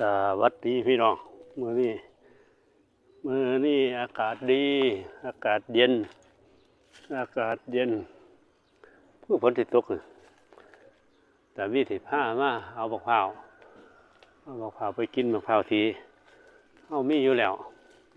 สวัสดีพี่น้องมือนี้มือนี้อากาศดี อากาศเย็น อากาศเย็นเพื่อฝนติดตกแต่วิถีผ้ามาเอาบักพร้าวเอาบักพร้าวไปกินบักพร้าวทีเอามีอยู่แล้ว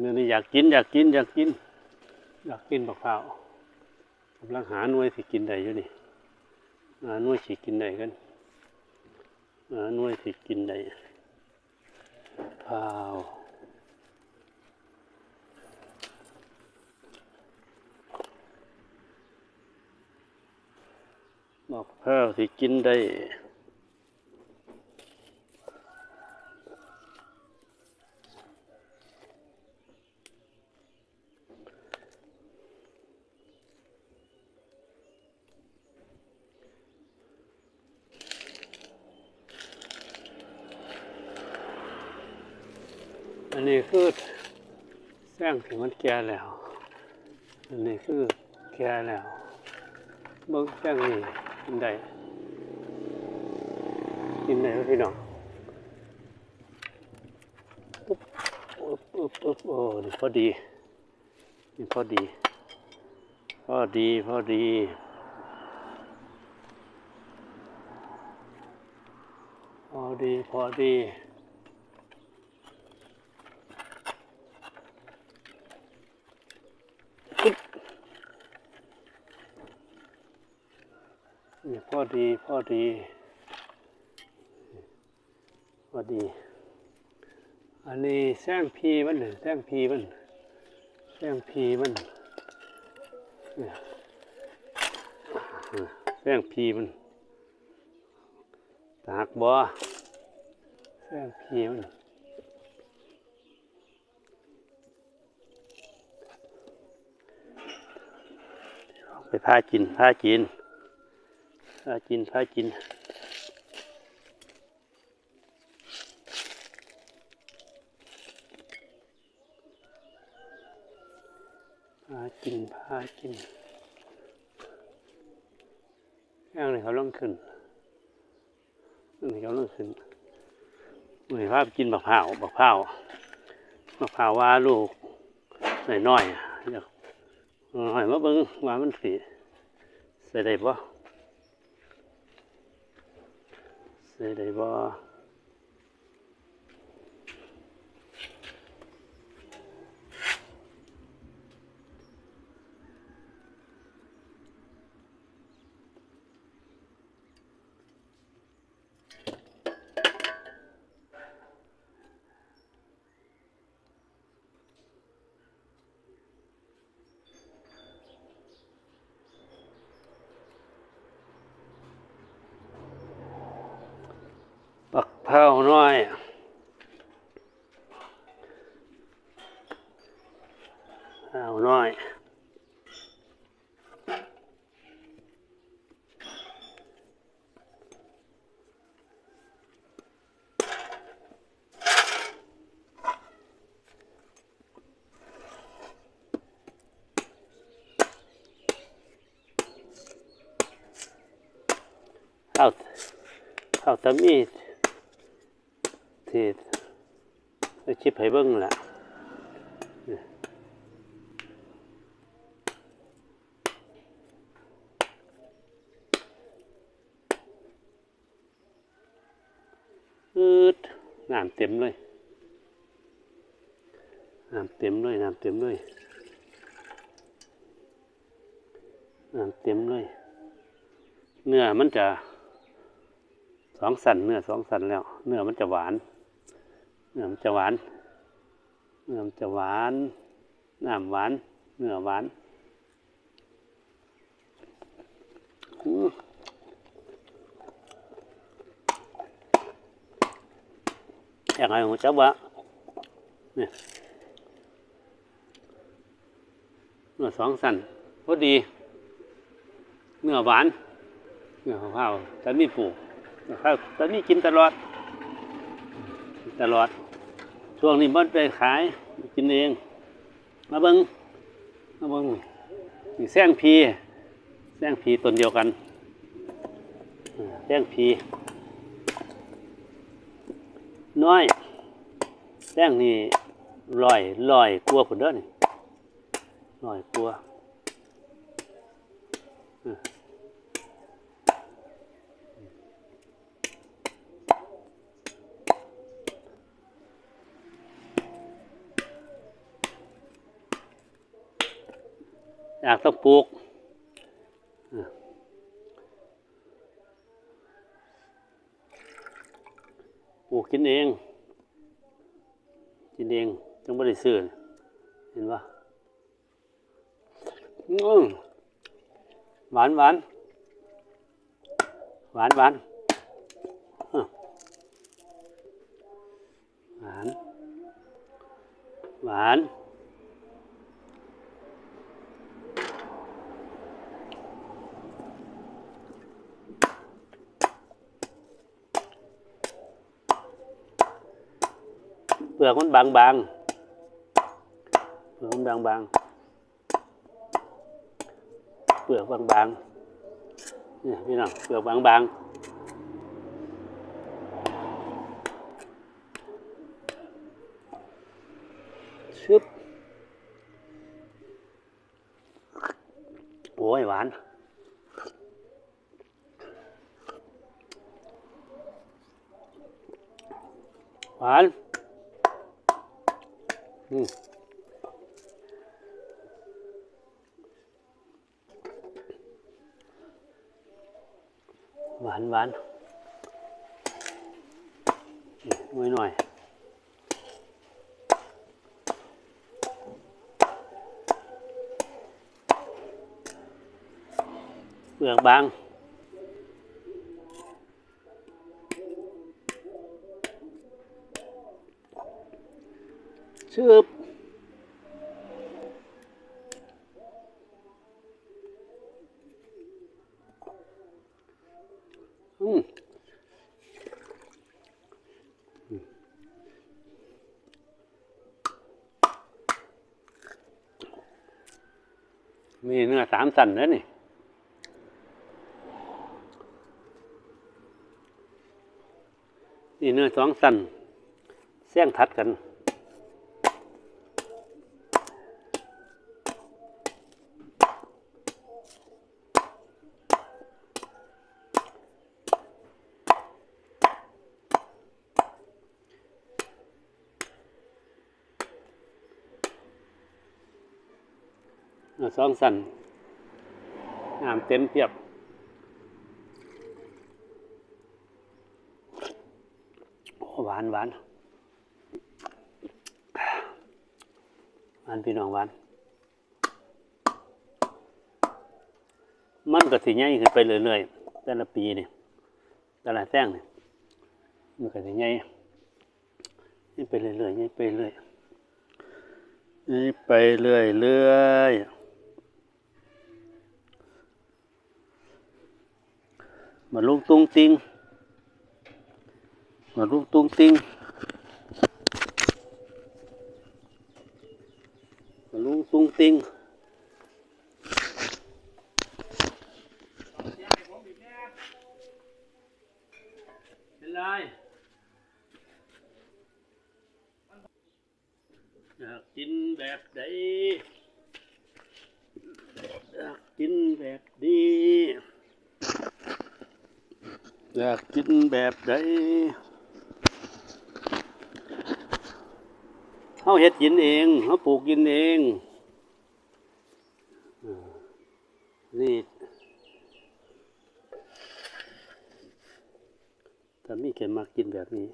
มือนี้อยากกิน อยากกิน อยากกิน อยากกินบักพร้าวกำลังหาหน่วยสิกินได้อยู่นี่หาหน่วยสิกินได้กันหาหน่วยสิกินได้้าวบอกพร้าวที่กินได้ อันนี้คือแสงถึงมันแก่แล้ว อันนี้คือแก่แล้วเบิ่งแสงนี่กินได้กินได้ไหมพี่น้องปุ๊บปุ๊บปุ๊บปุ๊บโอ้นี่พอดีนี่พอดี พอดีพอดีพอดีพอดี นี่พอ ดีพอดีพอดี อันนี้แซงพีมันเนี่ยแซงพีมันแซงพีมันเนี่ยแซงพีมันตากบ่แซงพีมันไปพากินพากิน พากินพากินพากินพากินย่างเลยเขาล่องขึ้นนี่เขาล่องขึ้นมือภาพกินบักพร้าวบักพร้าวบักพร้าวว่าลูกหน่อยน้อยๆอยากหน่อยมาเบิ้งว่ามันสีใส่ได้ปะ ใส่ได้บ่บั กเผาวน้อยเผาวน้อยข้าวข้าวตามีด ที่เอชิปให้เบิ้งละอืดน้ำเต็มเลยน้ำเต็มเลยน้ำเต็มเลยน้ำเต็มเลย เนื้อมันจะสองสันเนื้อสองสันแล้ว เนื้อมันจะหวาน เนื้อมันจะหวานเนื้อมันจะหวานน้ำหวานเนื้อหวานอย่างไรผมจะว่าเนี่ยเนื้อสองสันพอดี เนื้อหวาน เนื้อข้าวแต่มีปลูกนะครับตอนนี้กินตลอด ตลอด ช่วงนี้มันไปขายกินเอง มาเบิงมาเบิงนี่แซงพีแซงพีตนเดียวกันแซงพีน้อยแป้งนี่ลอยลอยกลัวผุนเด้อนี่ลอยกลัว อยากต้องปลูกปลูกกินเอง กินเองจังไม่ได้ซื้อเห็นปะหวานหวานหวานหวานหวานหวาน เปลือกมันบางบางๆเปลือกมันบางบางๆเปลือกบางบางๆเนี่ยพี่น้องเปลือกบางบางๆชึบโอ้ยหวาน หวาน อืมหวานหวานหน่อยหน่อยเปลือกบาง ชืบอืมมีเนื้อสามสันแล้วนี่นี่เนื้อสองสันแซงทัดกัน สองสันงามเต็มเพียบหวานหวานหวานพี่น้องหวาน มันก็สิใหญ่ขึ้นไปเรื่อยๆแต่ละปีนี่แต่ละแท่งนี่มันก็สิใหญ่ไปเรื่อยๆนี่ไปเรื่อยนี่ไปเรื่อยเรื่อยมาลุงตุงติงมาลุงตุงติงมาลุงตุงติง เป็นไร อยากกินแบบใดอยากกินแบบดีอาเขาเห็ดกินเองเขาปลูกกินเองนี่แต่มีแค่มากินแบบนี้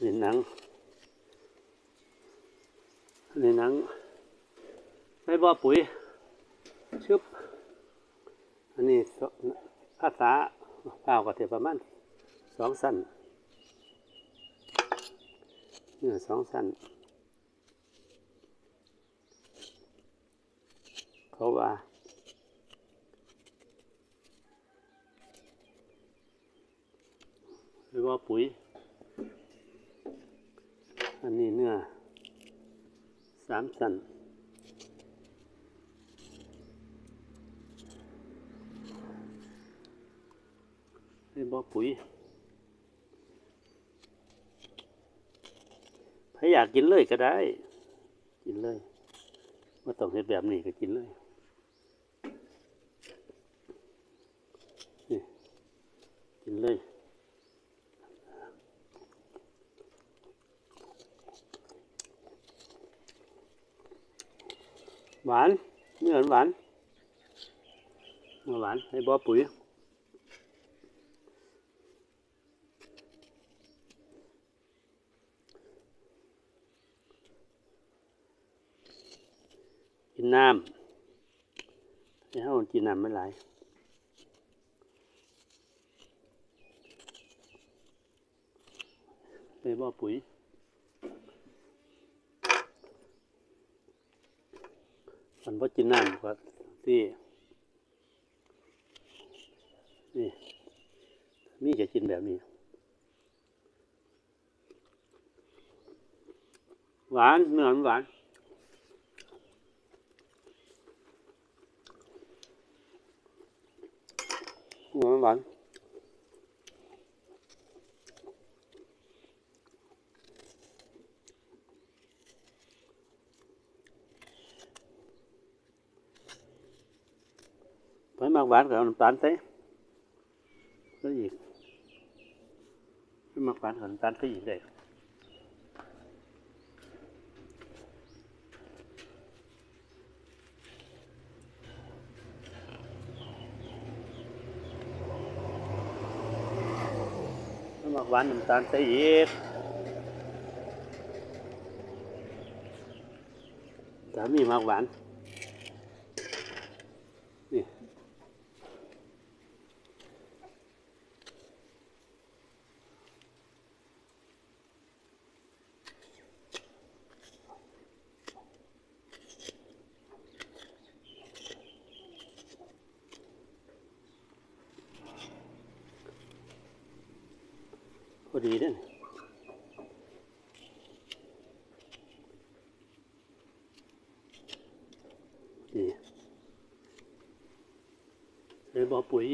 นี่ หนังนี่หนังไม่บ่ปุ๋ยชึบอันนี้ภาษาเปล่าก็เทียประมาณสองสั้นเนี่ยสองสั้นเขาว่าไม่ว่าปุ๋ย อันนี้เนื้อสามสันไม่ว่าปุ๋ยถ้าอยากกินเลยก็ได้ กินเลยว่าต้องเห็ดแบบนี้ก็กินเลยนี่กินเลย หวานเนื้อหวานเนื้อหวานให้บ่ปุ๋ยกินน้ำให้เฮากินน้ำไม่หลายให้บ่ปุ๋ย มันบ่กินน้ำก็ที่นี่มีจะกินแบบนี้ หวานเนื้อมันหวานเนื้อมันหวานไปมากหวาน กับน้ำตาลใส่ก็อีกไปมากหวานกับน้ำตาลใส่อีกได้ไปมากหวานน้ำตาลใส่อีกสามีมากหวาน นี่ พ อดีเด้อดีเลยบอกปุ๋ย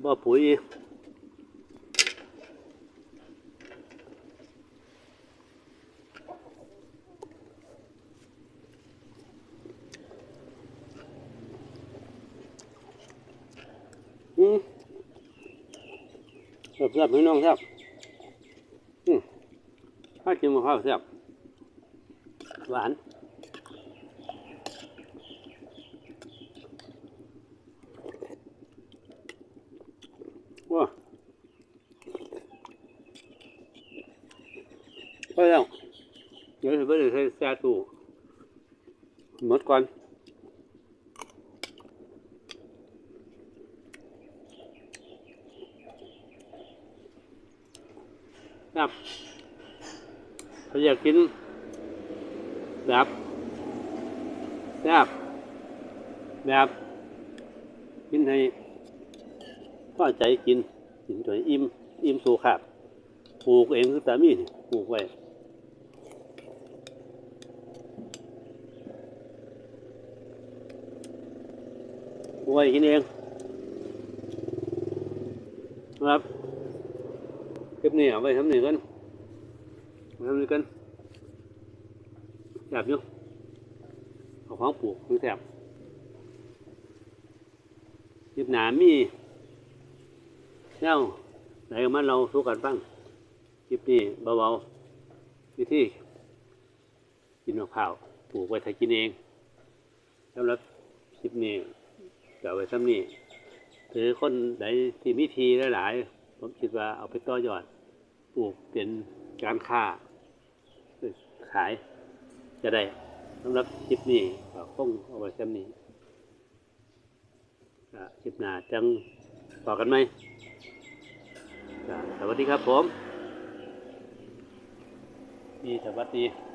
เลยบอกปุ๋ยอืมแซ่บๆพี่น้องครับอืมถ้ากินมะพร้าวแซ่บหวาน ว้าพอแล้วเดี๋ยวจะ ไปใส่แซ่ตู้หมดก่อนครับถ้าอยากกินแบบแซบแบบกินให้ก็ใจกินกินตัวอิ่มอิ่มสู่ขาดปลูกเองคือสามีนี่ปลูกไว้ปลูกไว้กินเองครับคลิปนี้เอาไว้ทำนี่กันทำนี่กันแสบอยู่เอาของปลูกคือแสบคลิปหนามีเจ้าไหนก็มันเราสู้กันบ้างคลิปนี้เบาๆวิธีกินมะพร้าวปลูกไว้ถ้ากินเองสำหรับคลิปนี้ เอาไว้ซ้ำนี้หรือคนใดที่มีทีหลายๆผมคิดว่าเอาไปต่อยอดปลูกเป็นการค้าขายจะได้สำหรับคลิปนี้ก็คงเอาไว้แค่นี้คลิปหน้าจังต่อกันไหมสวัสดีครับผมนี่สวัสดี